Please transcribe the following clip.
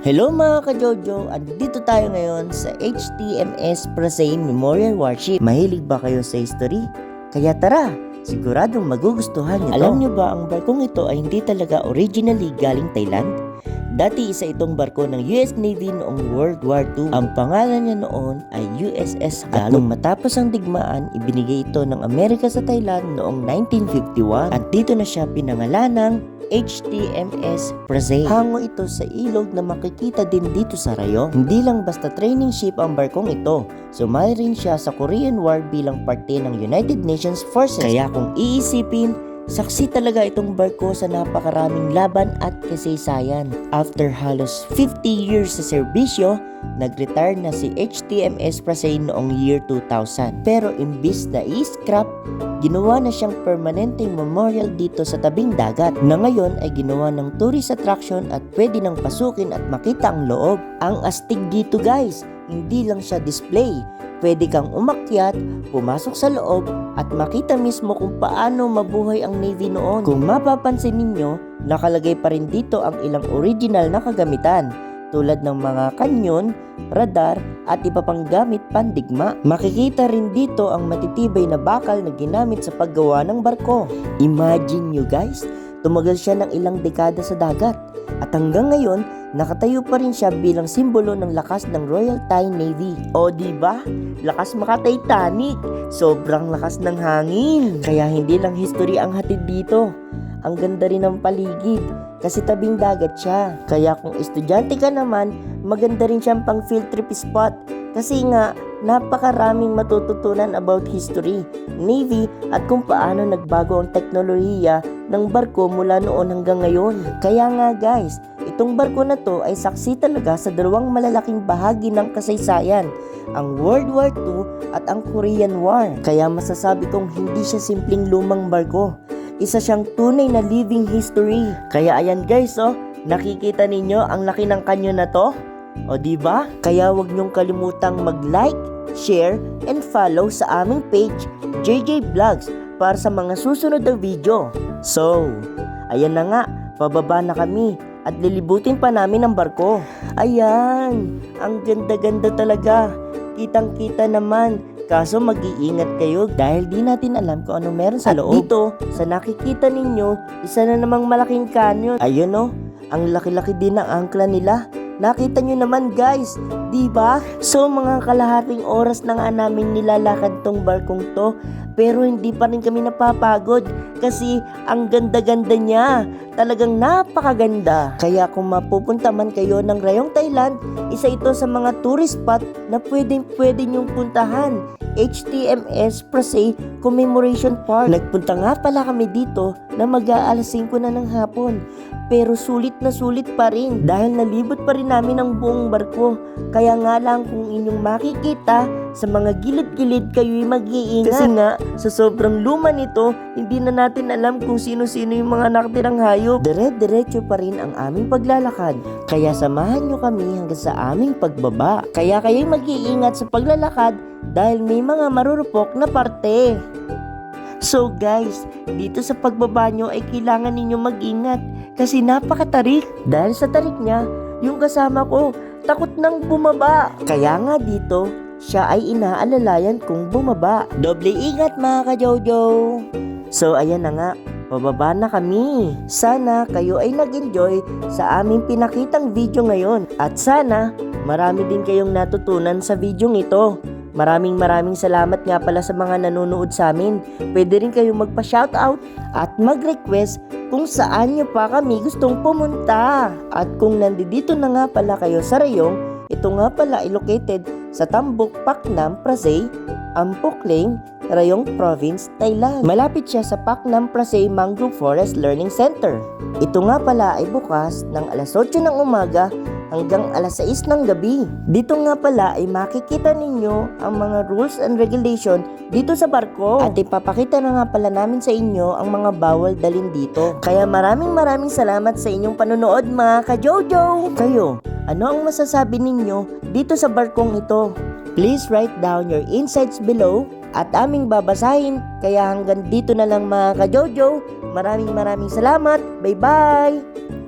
Hello mga ka-Jojo! Andito tayo ngayon sa HTMS Prasane Memorial Warship. Mahilig ba kayo sa history? Kaya tara, siguradong magugustuhan niyo Alam niyo ba ang barkong ito ay hindi talaga originally galing Thailand? Dati isa itong barko ng US Navy noong World War II. Ang pangalan niya noon ay USS Gallo. At nung matapos ang digmaan, ibinigay ito ng Amerika sa Thailand noong 1951 at dito na siya pinangalan ng HTMS Prasane. Hango ito sa ilog na makikita din dito sa Rayo. Hindi lang basta training ship ang barkong ito. Sumali rin siya sa Korean War bilang parte ng United Nations Forces. Kaya kung iisipin, Saksi talaga itong barko sa napakaraming laban at kasaysayan. After halos 50 years sa serbisyo, nag-retire na si HTMS Prasane noong year 2000. Pero imbis na i-scrap, ginawa na siyang permanenteng memorial dito sa tabing dagat na ngayon ay ginawa ng tourist attraction at pwede nang pasukin at makita ang loob. Ang astig dito guys, hindi lang siya display. Pwede kang umakyat, pumasok sa loob at makita mismo kung paano mabuhay ang Navy noon. Kung mapapansin ninyo, nakalagay pa rin dito ang ilang original na kagamitan tulad ng mga kanyon, radar at iba pang gamit pandigma. Makikita rin dito ang matitibay na bakal na ginamit sa paggawa ng barko. Imagine nyo guys, tumagal siya ng ilang dekada sa dagat at hanggang ngayon nakatayo pa rin siya bilang simbolo ng lakas ng Royal Thai Navy. O di ba? Lakas maka-Titanic. Sobrang lakas ng hangin. Kaya hindi lang history ang hatid dito. Ang ganda rin ng paligid kasi tabing dagat siya. Kaya kung estudyante ka naman, maganda rin siyang pang field trip spot. Kasi nga, napakaraming matututunan about history, Navy at kung paano nagbago ang teknolohiya ng barko mula noon hanggang ngayon. Kaya nga guys, itong barko na to ay saksi talaga sa dalawang malalaking bahagi ng kasaysayan, ang World War II at ang Korean War. Kaya masasabi kong hindi siya simpleng lumang barko. Isa siyang tunay na living history. Kaya ayan guys oh, nakikita ninyo ang laki ng kanyo na to? O di ba? Kaya wag niyong kalimutang mag-like, share, and follow sa aming page JJ Vlogs para sa mga susunod na video. So, ayan na nga, pababa na kami at lilibutin pa namin ang barko. Ayan, ang ganda-ganda talaga. Kitang-kita naman. Kaso mag-iingat kayo dahil di natin alam kung ano meron sa loob. Dito, sa nakikita ninyo, isa na namang malaking canyon. Ayun oh, ang laki-laki din ng angkla nila. Nakita nyo naman guys, di ba? So mga kalahating oras na nga namin nilalakad tong barkong to, pero hindi pa rin kami napapagod kasi ang ganda-ganda niya. Talagang napakaganda. Kaya kung mapupunta man kayo ng Rayong Thailand, isa ito sa mga tourist spot na pwedeng pwede nyong puntahan. HTMS Prasay Commemoration Park. Nagpunta nga pala kami dito na mag-aalas 5 na ng hapon. Pero sulit na sulit pa rin dahil nalibot pa rin namin ang buong barko. Kaya nga lang kung inyong makikita sa mga gilid-gilid kayo'y mag-iingat. Kasi nga, sa sobrang luma nito, hindi na natin alam kung sino-sino yung mga nakatirang hayop. Dire-diretso pa rin ang aming paglalakad. Kaya samahan nyo kami hanggang sa aming pagbaba. Kaya kayo'y mag-iingat sa paglalakad dahil may mga marurupok na parte. So guys, dito sa pagbaba nyo ay kailangan ninyo mag-ingat kasi napakatarik. Dahil sa tarik niya, yung kasama ko takot nang bumaba. Kaya nga dito, siya ay inaalalayan kung bumaba. Doble ingat mga ka-Jojo! So ayan na nga, pababa na kami. Sana kayo ay nag-enjoy sa aming pinakitang video ngayon. At sana marami din kayong natutunan sa video ito. Maraming maraming salamat nga pala sa mga nanonood sa amin. Pwede rin kayong magpa-shoutout at mag-request kung saan nyo pa kami gustong pumunta. At kung nandito na nga pala kayo sa Rayong, ito nga pala ay located sa Tambuk, Paknam, Prasay, Ampukling, Rayong Province, Thailand. Malapit siya sa Paknam Prasay Mangrove Forest Learning Center. Ito nga pala ay bukas ng alas 8 ng umaga hanggang alas 6 ng gabi. Dito nga pala ay makikita ninyo ang mga rules and regulation dito sa barko. At ipapakita na nga pala namin sa inyo ang mga bawal dalin dito. Kaya maraming maraming salamat sa inyong panonood mga ka-Jojo! Kayo, ano ang masasabi ninyo dito sa barkong ito? Please write down your insights below at aming babasahin. Kaya hanggang dito na lang mga ka-Jojo. Maraming maraming salamat. Bye-bye!